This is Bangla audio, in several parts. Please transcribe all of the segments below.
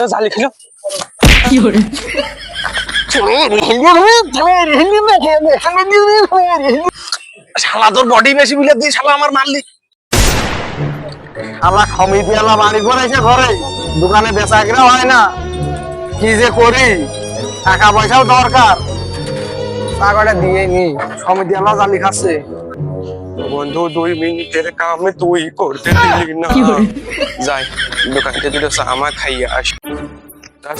তো জালি খেলো 有人，শালা তোর বডি বেশি বিলে দিয়ে শালা আমার মারলি। আল্লাহ সমিতি বাড়ি ঘরে। দোকানে বেচা কিনা হয় না। কি যে করি? টাকা পয়সাও দরকার। টাকাটা দিয়ে নি। সমিতি আল্লাহ জালি খাচ্ছে বন্ধু দুই মিনিটের কামে তুই করতে দিলি না। যাই দোকান থেকে দুটো আমার খাইয়ে আস।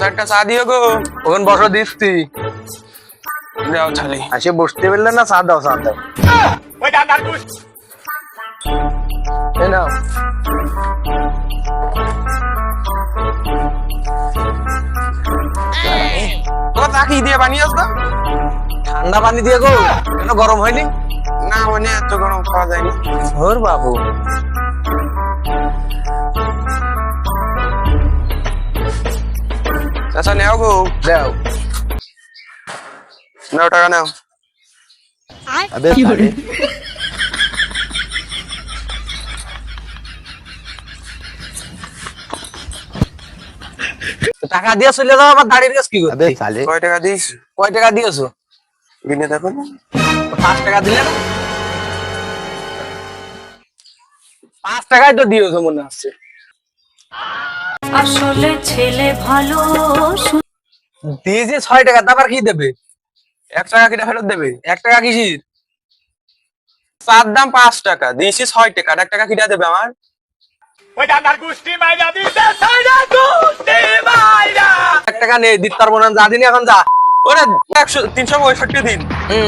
একটা চা দিও গো। ওখানে বসো দিচ্ছি। দাও ছালি আসে বসতে পারলে না চা দাও চা দাও। এই নাও। তোরা চা কি দিয়ে ঠান্ডা পানি দিয়ে গো কেন গরম হয়নি? না মানে এত গরম খাওয়া যায়নি ওর বাবু। চাচা নেও গো। দাও। নাও টাকা নাও। আবে，টাকা দিয়ে চলে যাও আবার দাঁড়িয়ে গেছ কি করতে কয় টাকা দিস? কয় টাকা দিয়েছ? গিনে দেখো না। পাঁচ টাকা দিলে না? পাঁচ টাকায় তো দিয়েছ মনে হচ্ছে আসলে ছেলে ভালো দিয়েছে ছয় টাকা তারপর কি দেবে? এক টাকা কিটা ফেরত দেবে? এক টাকা কিসির? চার দাম পাঁচ টাকা দিয়েছি ছয় টাকা আর এক টাকা কিটা দেবে আমার? এক টাকা নেই দিতে পারব না যা দিন এখন যা। ওরে একশো তিনশো পঁয়ষট্টি দিন।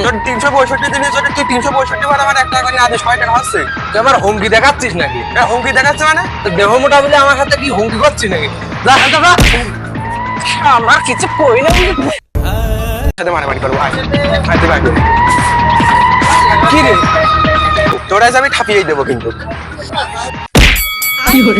তোর তিনশো পঁয়ষট্টি দিনে তুই তিনশো পঁয়ষট্টি বার আমার এক টাকা করে না দিস ছয় টাকা হচ্ছে তুই আমার হুমকি দেখাচ্ছিস নাকি? হুমকি দেখাচ্ছে মানে? দেহ মোটা বলে আমার সাথে কি হুমকি করছিস নাকি। আমার কিছু কই না সাথে মারামারি করব কি রে? তোরা আমি ঠাপিয়েই দেবো কিন্তু। 有人，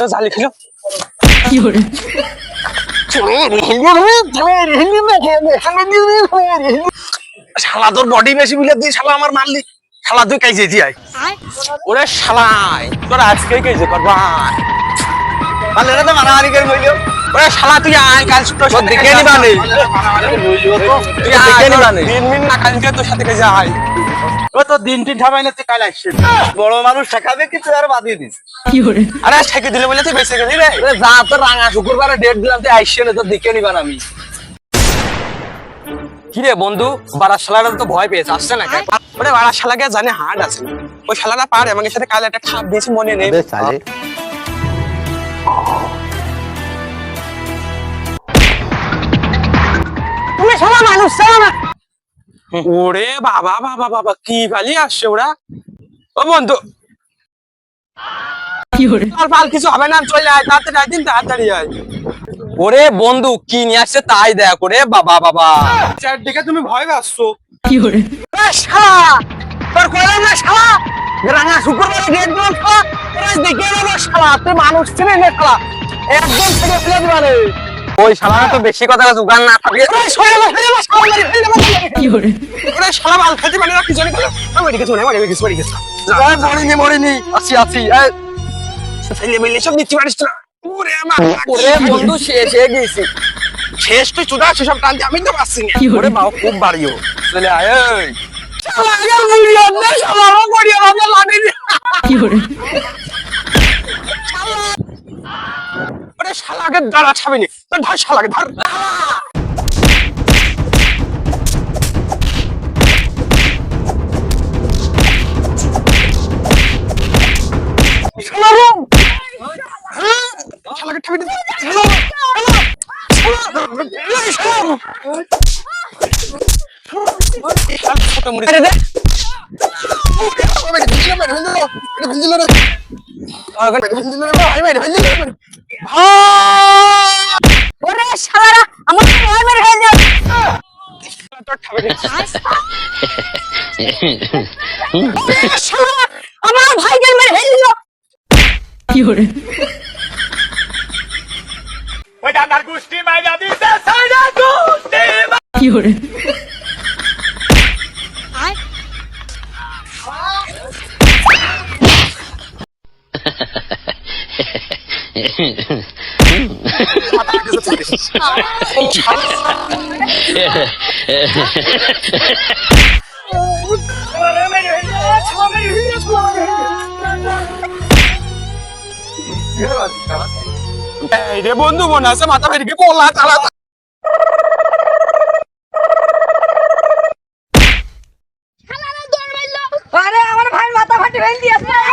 আচ্ছা জালি，শালা তোর বডি বেশি বিলে তুই শালা আমার মারলি। শালা তুই কাইছে আয়। ওরে শালাই তোর আজকে কাইছে করবা। তাহলে এটা তো মারামারি করে বইলো। ওরে শালা তুই আয় কাল তোর সাথে দেখে নিবা নে। তুই দেখে নিবা নে। দিন মিন না কালকে তোর সাথে আয় ও তো দিন টিন ঠাবাই না তুই কাল আসছিস। বড় মানুষ শেখাবে কি তুই আর বাদিয়ে দিস। 有人，আরে ঠেকে দিলে বলে তুই বেঁচে গেলি রে। যা তো রাঙা শুক্রবারে ডেট দিলাম তুই আইসছে না তো দেখে নিবা আমি। কি রে বন্ধু বাড়ার শালাটা তো ভয় পেয়েছে আসছে না কেন? ওরে বাড়ার শালাকে জানে হার্ড আছে। ওই শালাটা পারে আমাকে সাথে কাল একটা ঠাপ দিয়েছি মনে নেই। তুমি মানুষ ওরে বাবা বাবা বাবা কি আসছে ওরা? ও বন্ধু। ওরে? বন্ধু কি নিয়ে আসছে তাই দেখ ওরে বাবা বাবা। চারদিকে তুমি ভয় পাচ্ছো। কি ওরে? তোর গেট তুই মানুষ চিনে নে একদম ছেড়ে ফেলে দিবা ওই শালা তো বেশি কথা কইছ উগান না থাকলে। ওরে শালা ফেলে দাও শালা মারি ফেলে দাও কি করে? ওরে শালা মাল খেতে মানে না কিছু নেই আমি এদিকে শুনে মারি এদিকে শুনে গেছে যাই মরিনি মরিনি আসি আসি এই। ছেলে মিলে সব নিতে পারিস না। ওরে আমার ওরে বন্ধু শেষ হয়ে গেছে। শেষ তুই চুদা সেসব টানতে আমি তো পারছি না। ওরে বাবা খুব বাড়িও চলে আয় ওই শালা আগে মুড়ি আনলে শালা আমার আমার লাগে কি করে? ওরে শালাকে দাঁড়া ছাবিনি তোর ধর শালাকে ধর শালাকে ছাবিনি শালা ওরে শালারা আমার ভাইদের মেরে ফেলল কি হরে ওই বন্ধু মনে আছে মাথা ফেরিকে কলা চালা আরে আমার ভাইয়ের মাথা ফাটি ফেল দিয়েছে।